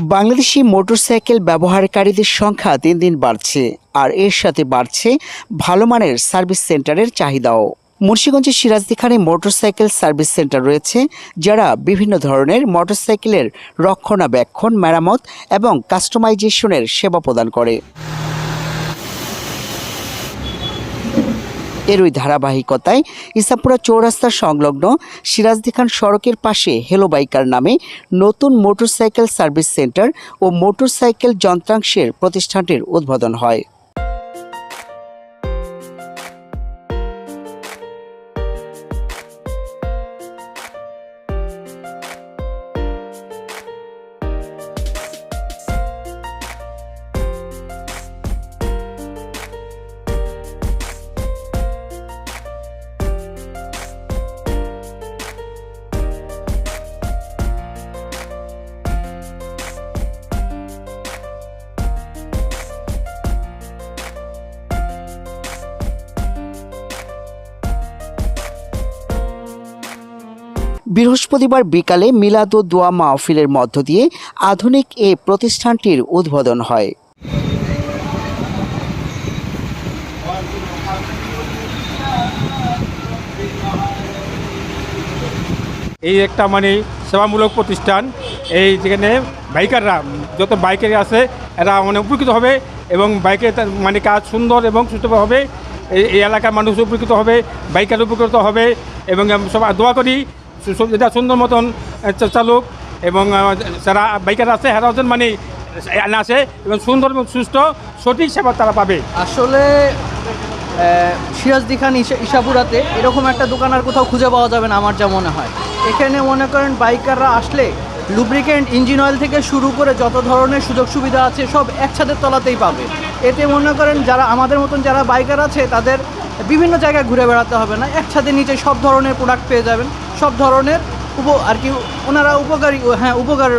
Bangladeshi motorcycle ব্যবহারকারীদের সংখ্যা দিন দিন বাড়ছে, আর এর সাথে বাড়ছে ভালো মানের সার্ভিস সেন্টারের চাহিদাও। মুন্সীগঞ্জের সিরাজদিখানে মোটরসাইকেল সার্ভিস সেন্টার রয়েছে, যারা বিভিন্ন ধরনের মোটরসাইকেলের রক্ষণাবেক্ষণ, মেরামত এবং কাস্টমাইজেশনের সেবা প্রদান করে। এরই ধারাবাহিকতায় ইসাপুরা চৌরাস্তা সংলগ্ন সিরাজদি খান সড়কের পাশে হেলো বাইকার নামে নতুন মোটরসাইকেল সার্ভিস সেন্টার ও মোটরসাইকেল যন্ত্রাংশের প্রতিষ্ঠানটির উদ্বোধন হয়। বৃহস্পতিবার বিকালে মিলাদ দোয়া মাহফিলের মধ্য দিয়ে আধুনিক এ প্রতিষ্ঠানটির উদ্বোধন হয়। এই একটা মানে সেবামূলক প্রতিষ্ঠান। এই যেখানে বাইকাররা, যত বাইকার আছে, এরা মানে উপকৃত হবে এবং বাইকের মানে কাজ সুন্দর এবং সুস্থভাবে হবে। এই এলাকার মানুষ উপকৃত হবে, বাইকার উপকৃত হবে এবং সব দোয়া করি সু- সুন্দর মতন চালুক এবং যারা বাইকার আছে এরা হচ্ছেন মানে আছে এবং সুন্দর এবং সুস্থ, সঠিক সেবা তারা পাবে। আসলে সিরাজদি খান ইসাপুরাতে এরকম একটা দোকান আর কোথাও খুঁজে পাওয়া যাবে না, আমার যা মনে হয়। এখানে মনে করেন বাইকাররা আসলে লুব্রিকেন্ট ইঞ্জিন অয়েল থেকে শুরু করে যত ধরনের সুযোগ সুবিধা আছে, সব একসাথে তলাতেই পাবে। এতে মনে করেন যারা, আমাদের মতন যারা বাইকার আছে, তাদের বিভিন্ন জায়গায় ঘুরে বেড়াতে হবে না, একসাথে নিচে সব ধরনের প্রোডাক্ট পেয়ে যাবেন। সব ধরনের উপ আর কি, ওনারা উপকারী হ্যাঁ উপকার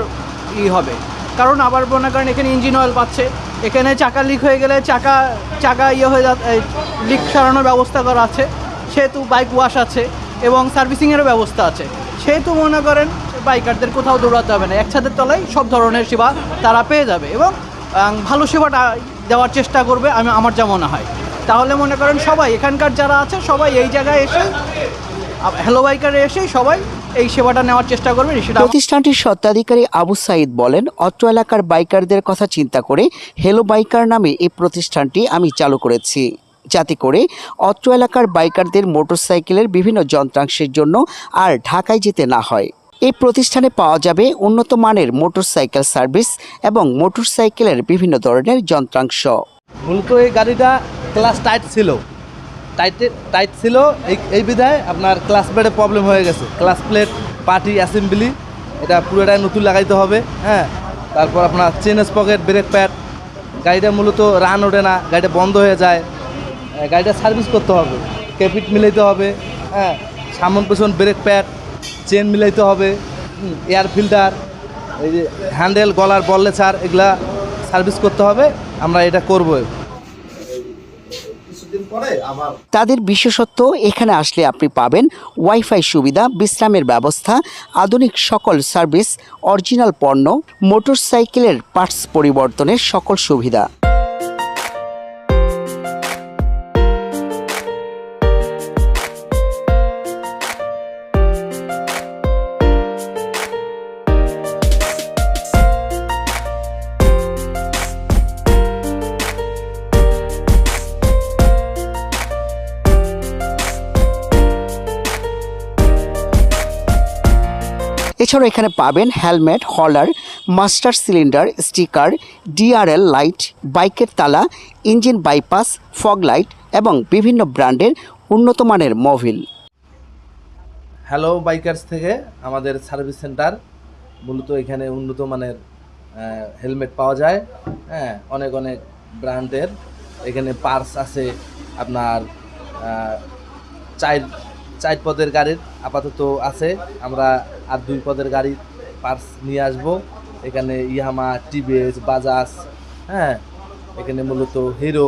ই হবে। কারণ আবার মনে করেন এখানে ইঞ্জিন অয়েল পাচ্ছে। এখানে চাকা লিক হয়ে গেলে চাকা চাকা ইয়ে হয়ে যা লিক সারানোর ব্যবস্থা করা আছে। সেহেতু বাইক ওয়াশ আছে এবং সার্ভিসিংয়েরও ব্যবস্থা আছে। সেহেতু মনে করেন বাইকারদের কোথাও দৌড়াতে হবে না। একসাথে তলায় সব ধরনের সেবা তারা পেয়ে যাবে এবং ভালো সেবাটা দেওয়ার চেষ্টা করবে। আমি আমার যা মনে হয়। তাহলে মনে করেন সবাই, এখানকার যারা আছে সবাই এই জায়গায় এসে হ্যালো বাইকারে এসেই সবাই এই সেবাটা নেওয়ার চেষ্টা করবে সেটা প্রতিষ্ঠানটির স্বত্বাধিকারী আবু সাইদ বলেন অত্র এলাকার বাইকারদের কথা চিন্তা করে হেলো বাইকার নামে এই প্রতিষ্ঠানটি আমি চালু করেছি। যাতে করে অত্র এলাকার বাইকারদের মোটরসাইকেলের বিভিন্ন যন্ত্রাংশের জন্য আর ঢাকায় যেতে না হয়। এই প্রতিষ্ঠানে পাওয়া যাবে উন্নত মানের মোটরসাইকেল সার্ভিস এবং মোটরসাইকেলের বিভিন্ন ধরনের যন্ত্রাংশ। মূলত এই গাড়িটা ক্লাস টাইট ছিল। টাইটে টাইট ছিল। এই এই বিধায় আপনার ক্লাস প্লেটে প্রবলেম হয়ে গেছে। ক্লাস প্লেট পার্টি অ্যাসেম্বলি এটা পুরোটাই নতুন লাগাইতে হবে হ্যাঁ? তারপর আপনার চেন পকেট ব্রেক প্যাড গাড়িটা মূলত রান ওঠে না, গাড়িটা বন্ধ হয়ে যায়। গাড়িটা সার্ভিস করতে হবে ক্যাপিট মিলাইতে হবে হ্যাঁ? সামন পেছন ব্রেক প্যাড চেন মিলাইতে হবে এয়ার ফিল্টার এই যে হ্যান্ডেল গলার বললে ছাড় এগুলা সার্ভিস করতে হবে। আমরা এটা করব। তাদের বিশেষত্ব, এখানে আসলে আপনি পাবেন ওয়াইফাই সুবিধা, বিশ্রামের ব্যবস্থা, আধুনিক সকল সার্ভিস, অরিজিনাল পণ্য, মোটরসাইকেলের পার্টস পরিবর্তনের সকল সুবিধা। এছাড়াও এখানে পাবেন helmet হলার master cylinder sticker DRL light বাইকের তালা ইঞ্জিন বাইপাস ফগ লাইট এবং বিভিন্ন ব্র্যান্ডের উন্নত মানের মোবিল। হ্যালো বাইকার্স থেকে আমাদের সার্ভিস সেন্টার মূলত এখানে উন্নত মানের হেলমেট পাওয়া যায়। হ্যাঁ অনেক অনেক ব্র্যান্ডের। এখানে পার্স আছে আপনার আহ, চার পদের গাড়ির আপাতত আছে। আমরা আর দুই পদের গাড়ির পার্স নিয়ে আসব। এখানে ইয়ামা টিভিএস বাজাজ হ্যাঁ এখানে মূলত হিরো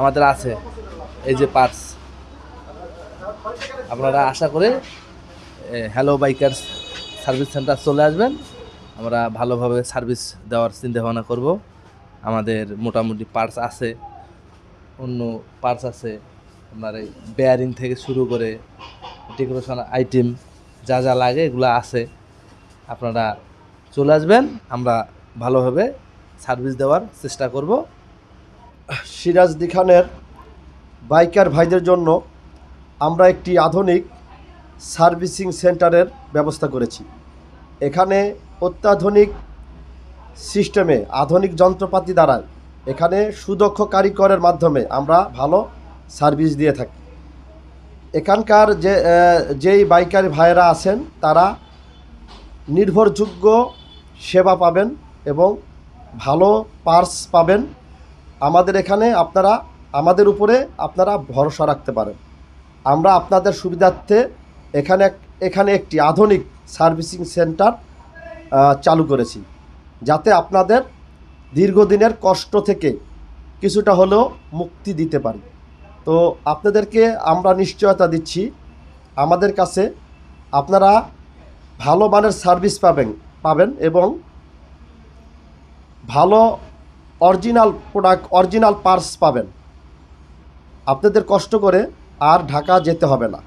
আমাদের আছে। এই যে পার্স আপনারা আশা করে হ্যালো বাইকার্স সার্ভিস সেন্টার চলে আসবেন। আমরা ভালোভাবে সার্ভিস দেওয়ার চিন্তা ভাবনা করব। আমাদের মোটামুটি পার্টস আছে। অন্য পার্টস আছে। আপনার এই বেয়ারিং থেকে শুরু করে ডেকোরেশন আইটেম যা যা লাগে এগুলো আছে। আপনারা চলে আসবেন, আমরা ভালোভাবে সার্ভিস দেওয়ার চেষ্টা করব। সিরাজদি খানের বাইকার ভাইদের জন্য আমরা একটি আধুনিক সার্ভিসিং সেন্টারের ব্যবস্থা করেছি। এখানে অত্যাধুনিক সিস্টেমে আধুনিক যন্ত্রপাতি দ্বারা এখানে সুদক্ষ কারিগরের মাধ্যমে আমরা ভালো সার্ভিস দিয়ে থাকি। এখানকার যে যেই বাইকার ভাইয়েরা আছেন, তারা নির্ভরযোগ্য সেবা পাবেন এবং ভালো পার্স পাবেন। আমাদের এখানে আপনারা, আমাদের উপরে আপনারা ভরসা রাখতে পারেন। আমরা আপনাদের সুবিধার্থে এখানে এখানে একটি আধুনিক সার্ভিসিং সেন্টার চালু করেছি। যাতে আপনাদের দীর্ঘদিনের কষ্ট থেকে কিছুটা হলেও মুক্তি দিতে পারি। তো আপনাদেরকে আমরা নিশ্চয়তা দিচ্ছি। আমাদের কাছে আপনারা ভালো মানের সার্ভিস পাবেন পাবেন এবং ভালো অরিজিনাল প্রোডাক্ট, অরিজিনাল পার্স পাবেন। আপনাদের কষ্ট করে আর ঢাকা যেতে হবে না।